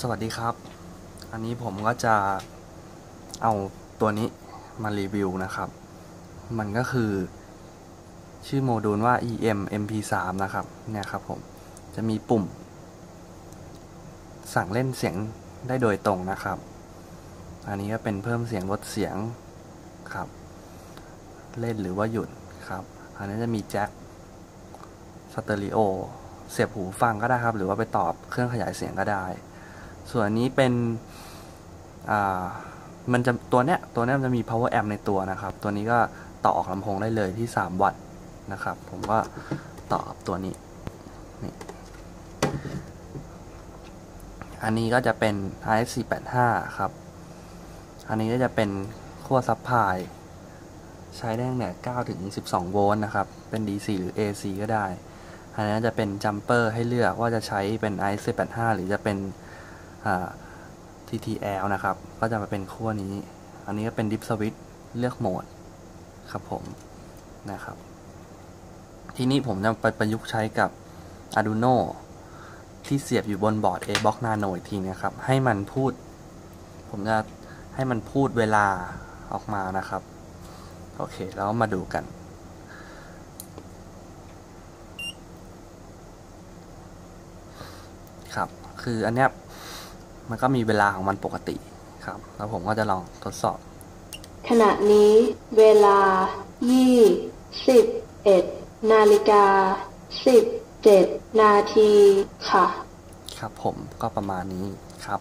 สวัสดีครับ อันนี้ผมก็จะเอาตัวนี้มารีวิวนะครับ มันก็คือ ชื่อโมดูลว่า em mp3 นะครับ เนี่ยครับผม จะมีปุ่ม สั่งเล่นเสียงได้โดยตรงนะครับ อันนี้ก็เป็นเพิ่มเสียงลดเสียงครับ เล่นหรือว่าหยุดครับ อันนี้จะมีแจ็คสเตอริโอเสียบหูฟังก็ได้ครับ หรือว่าไปตอบเครื่องขยายเสียงก็ได้ ส่วนนี้เป็นมันจะตัวเนี้ยตัวเนี้ยมันจะมี power amp ในตัวนะครับ ตัวนี้ก็ต่อออกลำโพงได้เลยที่ 3 วัตต์นะครับ ผมก็ต่อตัวนี้นี่อันนี้ก็จะเป็น RS485 ครับ อันนี้ก็จะเป็นขั้วซับพลายใช้ได้ตั้งแต่9ถึง 12 โวลต์นะครับ เป็น DC หรือ AC ก็ได้ อันนี้จะเป็นจัมเปอร์ให้เลือกว่าจะใช้เป็น RS485 หรือจะเป็น TTL นะครับ ก็จะมาเป็นขั้วนี้ อันนี้ก็เป็น Dip Switch เลือกโหมดครับผมนะครับ ที่นี้ผมจะไปประยุกต์ใช้กับ Arduino ที่เสียบอยู่บนบอร์ด A-Box Nano อีกทีนะครับ ให้มันพูด ผมจะให้มันพูดเวลาออกมานะครับ โอเค แล้วมาดูกันครับ คืออันเนี้ย มันก็มีเวลาของมันปกติครับ แล้วผมก็จะลองทดสอบ ขณะนี้เวลา 21 นาฬิกา 17 นาทีค่ะ ครับผมก็ประมาณนี้ครับ